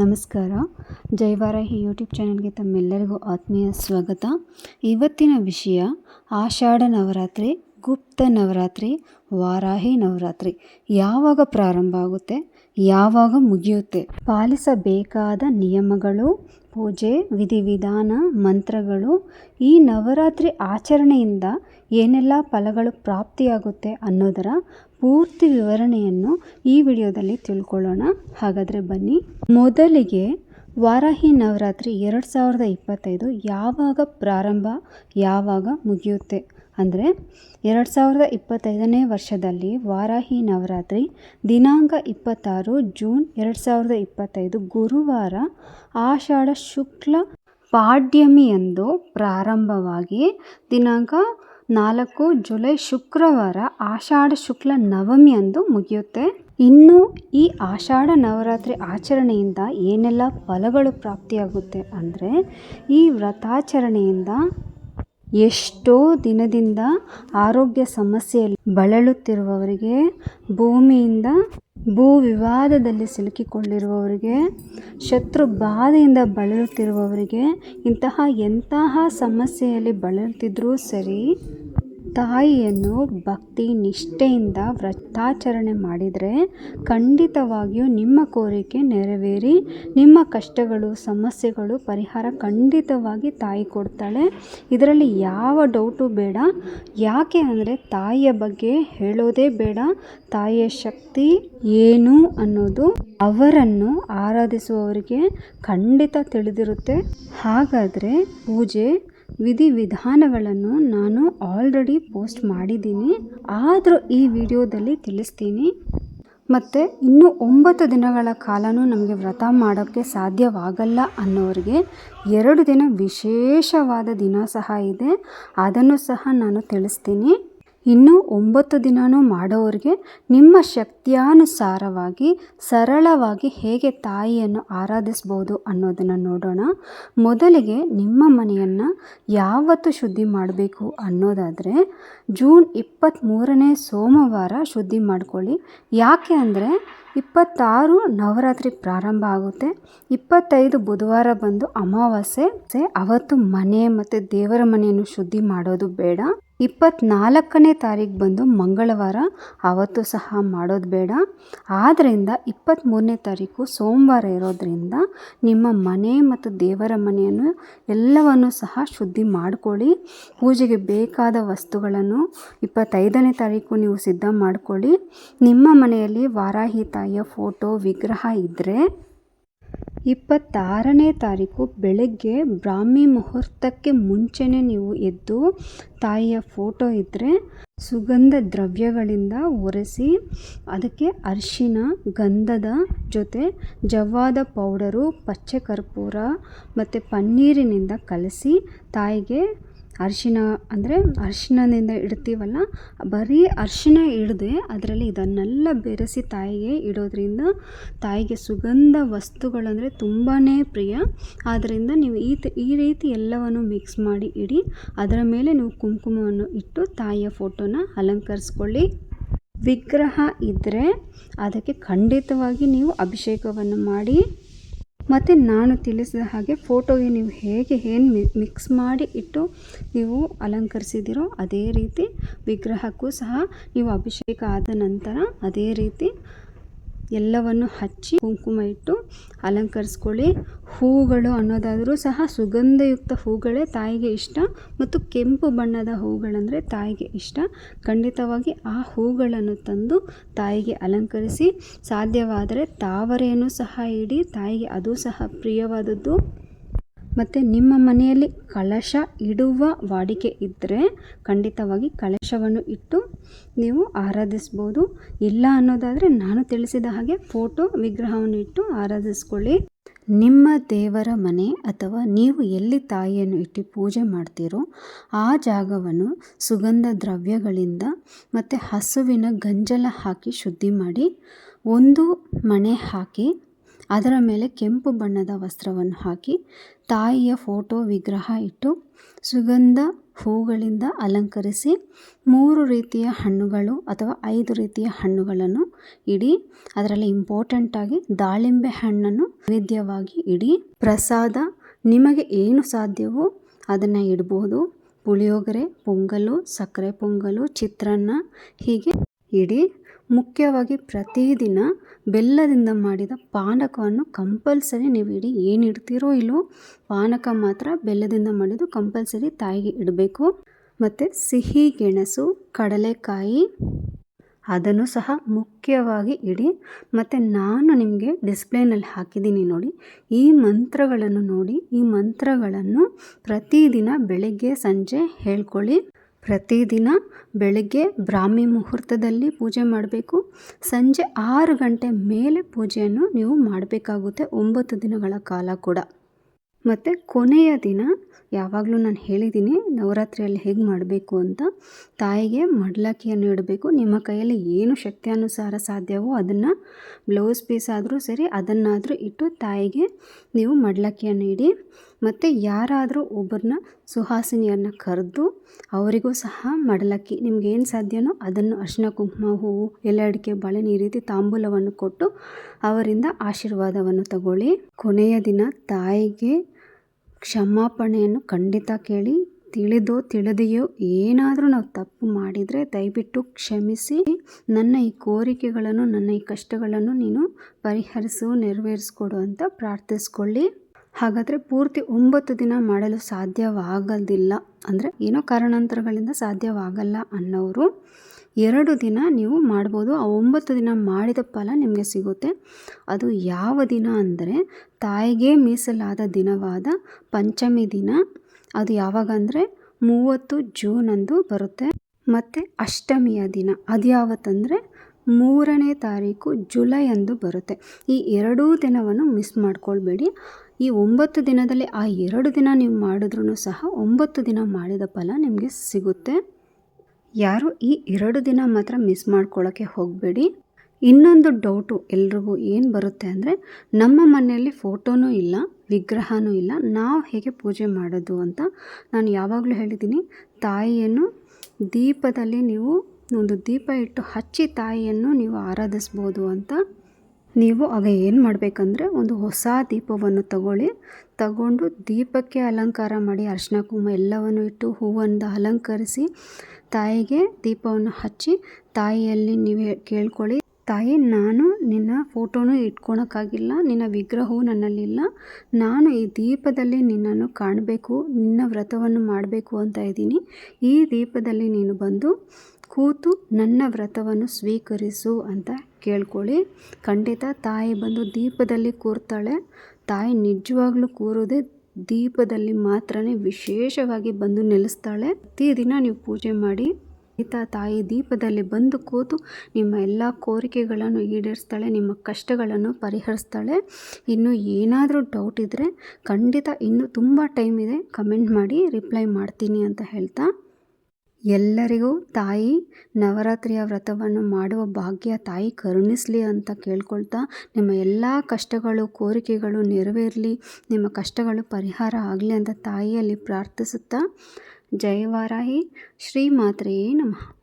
ನಮಸ್ಕಾರ. ಜೈವಾರಾಹಿ ಯೂಟ್ಯೂಬ್ ಚಾನಲ್ಗೆ ತಮ್ಮೆಲ್ಲರಿಗೂ ಆತ್ಮೀಯ ಸ್ವಾಗತ. ಇವತ್ತಿನ ವಿಷಯ, ಆಷಾಢ ನವರಾತ್ರಿ, ಗುಪ್ತ ನವರಾತ್ರಿ, ವಾರಾಹಿ ನವರಾತ್ರಿ. ಯಾವಾಗ ಪ್ರಾರಂಭ ಆಗುತ್ತೆ? ಯಾವಾಗ ಮುಗಿಯುತ್ತೆ? ಪಾಲಿಸಬೇಕಾದ ನಿಯಮಗಳು, ಪೂಜೆ, ವಿಧಿವಿಧಾನ, ಮಂತ್ರಗಳು, ಈ ನವರಾತ್ರಿ ಆಚರಣೆಯಿಂದ ಏನೆಲ್ಲ ಫಲಗಳು ಪ್ರಾಪ್ತಿಯಾಗುತ್ತೆ ಅನ್ನೋದರ ಪೂರ್ತಿ ವಿವರಣೆಯನ್ನು ಈ ವಿಡಿಯೋದಲ್ಲಿ ತಿಳ್ಕೊಳ್ಳೋಣ. ಹಾಗಾದರೆ ಬನ್ನಿ. ಮೊದಲಿಗೆ ವಾರಾಹಿ ನವರಾತ್ರಿ ಎರಡು ಸಾವಿರದ ಇಪ್ಪತ್ತೈದು ಯಾವಾಗ ಪ್ರಾರಂಭ, ಯಾವಾಗ ಮುಗಿಯುತ್ತೆ? ಅಂದರೆ ಎರಡು ಸಾವಿರದ ಇಪ್ಪತ್ತೈದನೇ ವರ್ಷದಲ್ಲಿ ವಾರಾಹಿ ನವರಾತ್ರಿ ದಿನಾಂಕ ಇಪ್ಪತ್ತಾರು ಜೂನ್ ಎರಡು ಸಾವಿರದ ಇಪ್ಪತ್ತೈದು ಗುರುವಾರ ಆಷಾಢ ಶುಕ್ಲ ಪಾಡ್ಯಮಿಯಂದು ಪ್ರಾರಂಭವಾಗಿ ದಿನಾಂಕ ನಾಲ್ಕು ಜುಲೈ ಶುಕ್ರವಾರ ಆಷಾಢ ಶುಕ್ಲ ನವಮಿ ಅಂದು ಮುಗಿಯುತ್ತೆ. ಇನ್ನು ಈ ಆಷಾಢ ನವರಾತ್ರಿ ಆಚರಣೆಯಿಂದ ಏನೆಲ್ಲ ಫಲಗಳು ಪ್ರಾಪ್ತಿಯಾಗುತ್ತೆ ಅಂದರೆ, ಈ ವ್ರತಾಚರಣೆಯಿಂದ ಎಷ್ಟೋ ದಿನದಿಂದ ಆರೋಗ್ಯ ಸಮಸ್ಯೆಯಲ್ಲಿ ಬಳಲುತ್ತಿರುವವರಿಗೆ ಭೂಮಿಯಿಂದ ಭೂ ವಿವಾದದಲ್ಲಿ ಸಿಲುಕಿಕೊಂಡಿರುವವರಿಗೆ ಶತ್ರು ಬಾಧೆಯಿಂದ ಬಳಲುತ್ತಿರುವವರಿಗೆ ಇಂತಹ ಎಂತಹ ಸಮಸ್ಯೆಯಲ್ಲಿ ಬಳಲುತ್ತಿದ್ದರೂ ಸರಿ ತಾಯಿಯನ್ನು ಭಕ್ತಿ, ನಿಷ್ಠೆಯಿಂದ ವ್ರತಾಚರಣೆ ಮಾಡಿದರೆ ಖಂಡಿತವಾಗಿಯೂ ನಿಮ್ಮ ಕೋರಿಕೆ ನೆರವೇರಿ, ನಿಮ್ಮ ಕಷ್ಟಗಳು, ಸಮಸ್ಯೆಗಳು ಪರಿಹಾರ ಖಂಡಿತವಾಗಿ ತಾಯಿ ಕೊಡ್ತಾಳೆ. ಇದರಲ್ಲಿ ಯಾವ ಡೌಟು ಬೇಡ. ಯಾಕೆ ಅಂದರೆ ತಾಯಿಯ ಬಗ್ಗೆ ಹೇಳೋದೇ ಬೇಡ. ತಾಯಿಯ ಶಕ್ತಿ ಏನು ಅನ್ನೋದು ಅವರನ್ನು ಆರಾಧಿಸುವವರಿಗೆ ಖಂಡಿತ ತಿಳಿದಿರುತ್ತೆ. ಹಾಗಾದರೆ ಪೂಜೆ ವಿಧಿವಿಧಾನಗಳನ್ನು ನಾನು ಆಲ್ರೆಡಿ ಪೋಸ್ಟ್ ಮಾಡಿದ್ದೀನಿ. ಆದರೂ ಈ ವಿಡಿಯೋದಲ್ಲಿ ತಿಳಿಸ್ತೀನಿ. ಮತ್ತು ಇನ್ನೂ ಒಂಬತ್ತು ದಿನಗಳ ಕಾಲವೂ ನಮಗೆ ವ್ರತ ಮಾಡೋಕ್ಕೆ ಸಾಧ್ಯವಾಗಲ್ಲ ಅನ್ನೋರಿಗೆ ಎರಡು ದಿನ ವಿಶೇಷವಾದ ದಿನ ಸಹ ಇದೆ. ಅದನ್ನು ಸಹ ನಾನು ತಿಳಿಸ್ತೀನಿ. ಇನ್ನು ಒಂಬತ್ತು ದಿನನೂ ಮಾಡೋರಿಗೆ ನಿಮ್ಮ ಶಕ್ತಿಯಾನುಸಾರವಾಗಿ, ಸರಳವಾಗಿ ಹೇಗೆ ತಾಯಿಯನ್ನು ಆರಾಧಿಸ್ಬೋದು ಅನ್ನೋದನ್ನು ನೋಡೋಣ. ಮೊದಲಿಗೆ ನಿಮ್ಮ ಮನೆಯನ್ನು ಯಾವತ್ತು ಶುದ್ಧಿ ಮಾಡಬೇಕು ಅನ್ನೋದಾದರೆ, ಜೂನ್ ಇಪ್ಪತ್ತ್ಮೂರನೇ ಸೋಮವಾರ ಶುದ್ಧಿ ಮಾಡ್ಕೊಳ್ಳಿ. ಯಾಕೆ ಅಂದರೆ, ಇಪ್ಪತ್ತಾರು ನವರಾತ್ರಿ ಪ್ರಾರಂಭ ಆಗುತ್ತೆ. ಇಪ್ಪತ್ತೈದು ಬುಧವಾರ ಬಂದು ಅಮಾವಾಸ್ಯೆ, ಅವತ್ತು ಮನೆ ಮತ್ತು ದೇವರ ಮನೆಯನ್ನು ಶುದ್ಧಿ ಮಾಡೋದು ಬೇಡ. ಇಪ್ಪತ್ತ್ನಾಲ್ಕನೇ ತಾರೀಕು ಬಂದು ಮಂಗಳವಾರ ಆವತ್ತು ಸಹ ಮಾಡೋದು ಬೇಡ. ಆದ್ದರಿಂದ ಇಪ್ಪತ್ತ್ಮೂರನೇ ತಾರೀಕು ಸೋಮವಾರ ಇರೋದರಿಂದ ನಿಮ್ಮ ಮನೆ ಮತ್ತು ದೇವರ ಮನೆಯನ್ನು ಎಲ್ಲವನ್ನು ಸಹ ಶುದ್ಧಿ ಮಾಡಿಕೊಳ್ಳಿ. ಪೂಜೆಗೆ ಬೇಕಾದ ವಸ್ತುಗಳನ್ನು ಇಪ್ಪತ್ತೈದನೇ ತಾರೀಕು ನೀವು ಸಿದ್ಧ ಮಾಡಿಕೊಳ್ಳಿ. ನಿಮ್ಮ ಮನೆಯಲ್ಲಿ ವಾರಾಹಿ ತಾಯಿಯ ಫೋಟೋ, ವಿಗ್ರಹ ಇದ್ದರೆ ಇಪ್ಪತ್ತಾರನೇ ತಾರೀಕು ಬೆಳಗ್ಗೆ ಬ್ರಾಹ್ಮಿ ಮುಹೂರ್ತಕ್ಕೆ ಮುಂಚೆನೇ ನೀವು ಎದ್ದು ತಾಯಿಯ ಫೋಟೋ ಇದ್ದರೆ ಸುಗಂಧ ದ್ರವ್ಯಗಳಿಂದ ಒರೆಸಿ, ಅದಕ್ಕೆ ಅರಿಶಿನ, ಗಂಧದ ಜೊತೆ ಜವ್ವಾದ ಪೌಡರು, ಪಚ್ಚೆ ಕರ್ಪೂರ ಮತ್ತು ಪನ್ನೀರಿನಿಂದ ಕಲಸಿ ತಾಯಿಗೆ ಅರಿಶಿನ ಅಂದರೆ ಅರಿಶಿಣದಿಂದ ಇಡ್ತೀವಲ್ಲ, ಬರೀ ಅರಿಶಿನ ಇಡದೆ ಅದರಲ್ಲಿ ಇದನ್ನೆಲ್ಲ ಬೆರೆಸಿ ತಾಯಿಗೆ ಇಡೋದ್ರಿಂದ ತಾಯಿಗೆ ಸುಗಂಧ ವಸ್ತುಗಳಂದರೆ ತುಂಬಾ ಪ್ರಿಯ. ಆದ್ದರಿಂದ ನೀವು ಈ ಈ ರೀತಿ ಎಲ್ಲವನ್ನು ಮಿಕ್ಸ್ ಮಾಡಿ ಇಡಿ, ಅದರ ಮೇಲೆ ನೀವು ಕುಂಕುಮವನ್ನು ಇಟ್ಟು ತಾಯಿಯ ಫೋಟೋನ ಅಲಂಕರಿಸ್ಕೊಳ್ಳಿ. ವಿಗ್ರಹ ಇದ್ದರೆ ಅದಕ್ಕೆ ಖಂಡಿತವಾಗಿ ನೀವು ಅಭಿಷೇಕವನ್ನು ಮಾಡಿ. ಮತ್ತು ನಾನು ತಿಳಿಸಿದ ಹಾಗೆ ಫೋಟೋಗೆ ನೀವು ಹೇಗೆ ಏನು ಮಿಕ್ಸ್ ಮಾಡಿ ಇಟ್ಟು ನೀವು ಅಲಂಕರಿಸಿದಿರೋ ಅದೇ ರೀತಿ ವಿಗ್ರಹಕ್ಕೂ ಸಹ ನೀವು ಅಭಿಷೇಕ ಆದ ನಂತರ ಅದೇ ರೀತಿ ಎಲ್ಲವನ್ನು ಹಚ್ಚಿ ಕುಂಕುಮ ಇಟ್ಟು ಅಲಂಕರಿಸ್ಕೊಳ್ಳಿ. ಹೂಗಳು ಅನ್ನೋದಾದರೂ ಸಹ ಸುಗಂಧಯುಕ್ತ ಹೂಗಳೇ ತಾಯಿಗೆ ಇಷ್ಟ ಮತ್ತು ಕೆಂಪು ಬಣ್ಣದ ಹೂಗಳಂದರೆ ತಾಯಿಗೆ ಇಷ್ಟ. ಖಂಡಿತವಾಗಿ ಆ ಹೂಗಳನ್ನು ತಂದು ತಾಯಿಗೆ ಅಲಂಕರಿಸಿ. ಸಾಧ್ಯವಾದರೆ ತಾವರೆಯನ್ನು ಸಹ ಇಡಿ, ತಾಯಿಗೆ ಅದು ಸಹ ಪ್ರಿಯವಾದದ್ದು. ಮತ್ತು ನಿಮ್ಮ ಮನೆಯಲ್ಲಿ ಕಳಶ ಇಡುವ ವಾಡಿಕೆ ಇದ್ದರೆ ಖಂಡಿತವಾಗಿ ಕಳಶವನ್ನು ಇಟ್ಟು ನೀವು ಆರಾಧಿಸ್ಬೋದು. ಇಲ್ಲ ಅನ್ನೋದಾದರೆ ನಾನು ತಿಳಿಸಿದ ಹಾಗೆ ಫೋಟೋ ವಿಗ್ರಹವನ್ನು ಇಟ್ಟು ಆರಾಧಿಸ್ಕೊಳ್ಳಿ. ನಿಮ್ಮ ದೇವರ ಮನೆ ಅಥವಾ ನೀವು ಎಲ್ಲಿ ತಾಯಿಯನ್ನು ಇಟ್ಟು ಪೂಜೆ ಮಾಡ್ತೀರೋ ಆ ಜಾಗವನ್ನು ಸುಗಂಧ ದ್ರವ್ಯಗಳಿಂದ ಮತ್ತು ಹಸುವಿನ ಗಂಜಲ ಹಾಕಿ ಶುದ್ಧಿ ಮಾಡಿ ಒಂದು ಮಣೆ ಹಾಕಿ ಅದರ ಮೇಲೆ ಕೆಂಪು ಬಣ್ಣದ ವಸ್ತ್ರವನ್ನು ಹಾಕಿ ತಾಯಿಯ ಫೋಟೋ ವಿಗ್ರಹ ಇಟ್ಟು ಸುಗಂಧ ಹೂಗಳಿಂದ ಅಲಂಕರಿಸಿ ಮೂರು ರೀತಿಯ ಹಣ್ಣುಗಳು ಅಥವಾ ಐದು ರೀತಿಯ ಹಣ್ಣುಗಳನ್ನು ಇಡಿ, ಅದರಲ್ಲಿ ಇಂಪಾರ್ಟೆಂಟಾಗಿ ದಾಳಿಂಬೆ ಹಣ್ಣನ್ನು ನೈವೇದ್ಯವಾಗಿ ಇಡಿ, ಪ್ರಸಾದ ನಿಮಗೆ ಏನು ಸಾಧ್ಯವೋ ಅದನ್ನು ಇಡ್ಬೋದು. ಪುಳಿಯೋಗರೆ, ಪೊಂಗಲು, ಸಕ್ಕರೆ ಪೊಂಗಲು, ಚಿತ್ರಾನ್ನ ಹೀಗೆ ಇಡಿ. ಮುಖ್ಯವಾಗಿ ಪ್ರತಿದಿನ ಬೆಲ್ಲದಿಂದ ಮಾಡಿದ ಪಾನಕವನ್ನು ಕಂಪಲ್ಸರಿ ನೀವು ಇಡಿ ಏನು ಇಡ್ತೀರೋ ಇಲ್ಲೋ ಪಾನಕ ಮಾತ್ರ ಬೆಲ್ಲದಿಂದ ಮಾಡಿದ್ದು ಕಂಪಲ್ಸರಿ ತಾಯಿಗೆ ಇಡಬೇಕು. ಮತ್ತು ಸಿಹಿ, ಗೆಣಸು, ಕಡಲೆಕಾಯಿ ಅದನ್ನು ಸಹ ಮುಖ್ಯವಾಗಿ ಇಡಿ. ಮತ್ತು ನಾನು ನಿಮಗೆ ಡಿಸ್ಪ್ಲೇನಲ್ಲಿ ಹಾಕಿದ್ದೀನಿ ನೋಡಿ, ಈ ಮಂತ್ರಗಳನ್ನು ನೋಡಿ, ಈ ಮಂತ್ರಗಳನ್ನು ಪ್ರತಿದಿನ ಬೆಳಗ್ಗೆ, ಸಂಜೆ ಹೇಳ್ಕೊಳ್ಳಿ. ಪ್ರತಿದಿನ ಬೆಳಗ್ಗೆ ಬ್ರಾಹ್ಮಿ ಮುಹೂರ್ತದಲ್ಲಿ ಪೂಜೆ ಮಾಡಬೇಕು. ಸಂಜೆ ಆರು ಗಂಟೆ ಮೇಲೆ ಪೂಜೆಯನ್ನು ನೀವು ಮಾಡಬೇಕಾಗುತ್ತೆ. ಒಂಬತ್ತು ದಿನಗಳ ಕಾಲ ಕೂಡ. ಮತ್ತು ಕೊನೆಯ ದಿನ, ಯಾವಾಗಲೂ ನಾನು ಹೇಳಿದ್ದೀನಿ, ನವರಾತ್ರಿಯಲ್ಲಿ ಹೇಗೆ ಮಾಡಬೇಕು ಅಂತ, ತಾಯಿಗೆ ಮಡ್ಲಕ್ಕಿಯನ್ನು ಇಡಬೇಕು. ನಿಮ್ಮ ಕೈಯಲ್ಲಿ ಏನು ಶಕ್ತಿಯಾನುಸಾರ ಸಾಧ್ಯವೋ ಅದನ್ನು ಬ್ಲೌಸ್ ಪೀಸ್ ಆದರೂ ಸರಿ, ಅದನ್ನಾದರೂ ಇಟ್ಟು ತಾಯಿಗೆ ನೀವು ಮಡ್ಲಕ್ಕಿಯನ್ನು ಇಡಿ. ಮತ್ತು ಯಾರಾದರೂ ಒಬ್ಬರನ್ನ ಸುಹಾಸಿನಿಯನ್ನು ಕರೆದು ಅವರಿಗೂ ಸಹ ಮಡಲಕ್ಕಿ. ನಿಮ್ಗೇನು ಸಾಧ್ಯನೋ ಅದನ್ನು ಅರಿಶಿನ ಕುಂಕುಮ, ಹೂವು ಎಲೆ ಅಡಿಕೆ ಬಾಳೆಹಣ್ಣು ಈ ರೀತಿ ತಾಂಬೂಲವನ್ನು ಕೊಟ್ಟು ಅವರಿಂದ ಆಶೀರ್ವಾದವನ್ನು ತಗೊಳ್ಳಿ. ಕೊನೆಯ ದಿನ ತಾಯಿಗೆ ಕ್ಷಮಾಪಣೆಯನ್ನು ಖಂಡಿತ ಕೇಳಿ, ತಿಳಿದೋ ತಿಳಿದೆಯೋ ಏನಾದರೂ ನಾವು ತಪ್ಪು ಮಾಡಿದರೆ ದಯವಿಟ್ಟು ಕ್ಷಮಿಸಿ. ನನ್ನ ಈ ಕೋರಿಕೆಗಳನ್ನು, ನನ್ನ ಈ ಕಷ್ಟಗಳನ್ನು ನೀನು ಪರಿಹರಿಸು, ನೆರವೇರಿಸ್ಕೊಡು ಅಂತ ಪ್ರಾರ್ಥಿಸ್ಕೊಳ್ಳಿ. ಹಾಗಾದರೆ ಪೂರ್ತಿ ಒಂಬತ್ತು ದಿನ ಮಾಡಲು ಸಾಧ್ಯವಾಗೋದಿಲ್ಲ. ಅಂದರೆ ಏನೋ ಕಾರಣಾಂತರಗಳಿಂದ ಸಾಧ್ಯವಾಗಲ್ಲ ಅನ್ನೋರು ಎರಡು ದಿನ ನೀವು ಮಾಡ್ಬೋದು. ಆ ಒಂಬತ್ತು ದಿನ ಮಾಡಿದ ಫಲ ನಿಮಗೆ ಸಿಗುತ್ತೆ. ಅದು ಯಾವ ದಿನ ಅಂದರೆ ತಾಯಿಗೆ ಮೀಸಲಾದ ದಿನವಾದ ಪಂಚಮಿ ದಿನ. ಅದು ಯಾವಾಗ ಅಂದರೆ ಮೂವತ್ತು ಜೂನಂದು ಬರುತ್ತೆ. ಮತ್ತು ಅಷ್ಟಮಿಯ ದಿನ. ಅದು ಯಾವತ್ತಂದರೆ ಮೂರನೇ ತಾರೀಕು ಜುಲೈ ಅಂದು ಬರುತ್ತೆ. ಈ ಎರಡೂ ದಿನವನ್ನು ಮಿಸ್ ಮಾಡ್ಕೊಳ್ಬೇಡಿ. ಈ ಒಂಬತ್ತು ದಿನದಲ್ಲಿ ಆ ಎರಡು ದಿನ ನೀವು ಮಾಡಿದ್ರೂ ಸಹ ಒಂಬತ್ತು ದಿನ ಮಾಡಿದ ಫಲ ನಿಮಗೆ ಸಿಗುತ್ತೆ. ಯಾರು ಈ ಎರಡು ದಿನ ಮಾತ್ರ ಮಿಸ್ ಮಾಡ್ಕೊಳ್ಳೋಕ್ಕೆ ಹೋಗಬೇಡಿ. ಇನ್ನೊಂದು ಡೌಟು ಎಲ್ರಿಗೂ ಏನು ಬರುತ್ತೆ ಅಂದರೆ, ನಮ್ಮ ಮನೆಯಲ್ಲಿ ಫೋಟೋನೂ ಇಲ್ಲ, ವಿಗ್ರಹನೂ ಇಲ್ಲ, ನಾವು ಹೇಗೆ ಪೂಜೆ ಮಾಡೋದು ಅಂತ ನಾನು ಯಾವಾಗಲೂ ಹೇಳಿದ್ದೀನಿ. ತಾಯಿಯನ್ನು ದೀಪದಲ್ಲಿ ನೀವು ಒಂದು ದೀಪ ಇಟ್ಟು ಹಚ್ಚಿ ತಾಯಿಯನ್ನು ನೀವು ಆರಾಧಿಸ್ಬೋದು ಅಂತ ನೀವು ಆಗ ಏನು ಮಾಡಬೇಕಂದ್ರೆ ಒಂದು ಹೊಸ ದೀಪವನ್ನು ತಗೊಳ್ಳಿ. ತಗೊಂಡು ದೀಪಕ್ಕೆ ಅಲಂಕಾರ ಮಾಡಿ ಅರಿಶಿನ ಕುಂಕುಮ ಎಲ್ಲವನ್ನು ಇಟ್ಟು ಹೂವನ್ನು ಅಲಂಕರಿಸಿ ತಾಯಿಗೆ ದೀಪವನ್ನು ಹಚ್ಚಿ ತಾಯಿಯಲ್ಲಿ ನೀವು ಕೇಳ್ಕೊಳ್ಳಿ. ತಾಯಿ, ನಾನು ನಿನ್ನ ಫೋಟೋನು ಇಟ್ಕೊಳಕ್ಕಾಗಿಲ್ಲ, ನಿನ್ನ ವಿಗ್ರಹವು ನನ್ನಲ್ಲಿಲ್ಲ. ನಾನು ಈ ದೀಪದಲ್ಲಿ ನಿನ್ನನ್ನು ಕಾಣಬೇಕು, ನಿನ್ನ ವ್ರತವನ್ನು ಮಾಡಬೇಕು ಅಂತ ಇದ್ದೀನಿ. ಈ ದೀಪದಲ್ಲಿ ನೀನು ಬಂದು ಕೂತು ನನ್ನ ವ್ರತವನ್ನು ಸ್ವೀಕರಿಸು ಅಂತ ಕೇಳ್ಕೊಳ್ಳಿ. ಖಂಡಿತ ತಾಯಿ ಬಂದು ದೀಪದಲ್ಲಿ ಕೂರ್ತಾಳೆ. ತಾಯಿ ನಿಜವಾಗ್ಲೂ ಕೂರೋದೇ ದೀಪದಲ್ಲಿ ಮಾತ್ರನೇ ವಿಶೇಷವಾಗಿ ಬಂದು ನೆಲೆಸ್ತಾಳೆ. ಪ್ರತಿದಿನ ನೀವು ಪೂಜೆ ಮಾಡಿ. ಈತ ತಾಯಿ ದೀಪದಲ್ಲಿ ಬಂದು ಕೂತು ನಿಮ್ಮ ಎಲ್ಲ ಕೋರಿಕೆಗಳನ್ನು ಈಡೇರಿಸ್ತಾಳೆ, ನಿಮ್ಮ ಕಷ್ಟಗಳನ್ನು ಪರಿಹರಿಸ್ತಾಳೆ. ಇನ್ನು ಏನಾದರೂ ಡೌಟ್ ಇದ್ದರೆ ಖಂಡಿತ ಇನ್ನೂ ತುಂಬ ಟೈಮ್ ಇದೆ. ಕಮೆಂಟ್ ಮಾಡಿ ರಿಪ್ಲೈ ಮಾಡ್ತೀನಿ ಅಂತ ಹೇಳ್ತಾ. ಎಲ್ಲರಿಗೂ ತಾಯಿ, ನವರಾತ್ರಿಯ ವ್ರತವನ್ನು ಮಾಡುವ ಭಾಗ್ಯ, ತಾಯಿ ಕರುಣಿಸಲಿ ಅಂತ ಕೇಳ್ಕೊಳ್ತಾ ನಿಮ್ಮ ಎಲ್ಲ ಕಷ್ಟಗಳು, ಕೋರಿಕೆಗಳು ನೆರವೇರಲಿ, ನಿಮ್ಮ ಕಷ್ಟಗಳು ಪರಿಹಾರ ಆಗಲಿ ಅಂತ ತಾಯಿಯಲ್ಲಿ ಪ್ರಾರ್ಥಿಸುತ್ತಾ ಜೈ ವಾರಾಹಿ ಶ್ರೀ ಮಾತ್ರೆಯೇ ನಮಃ.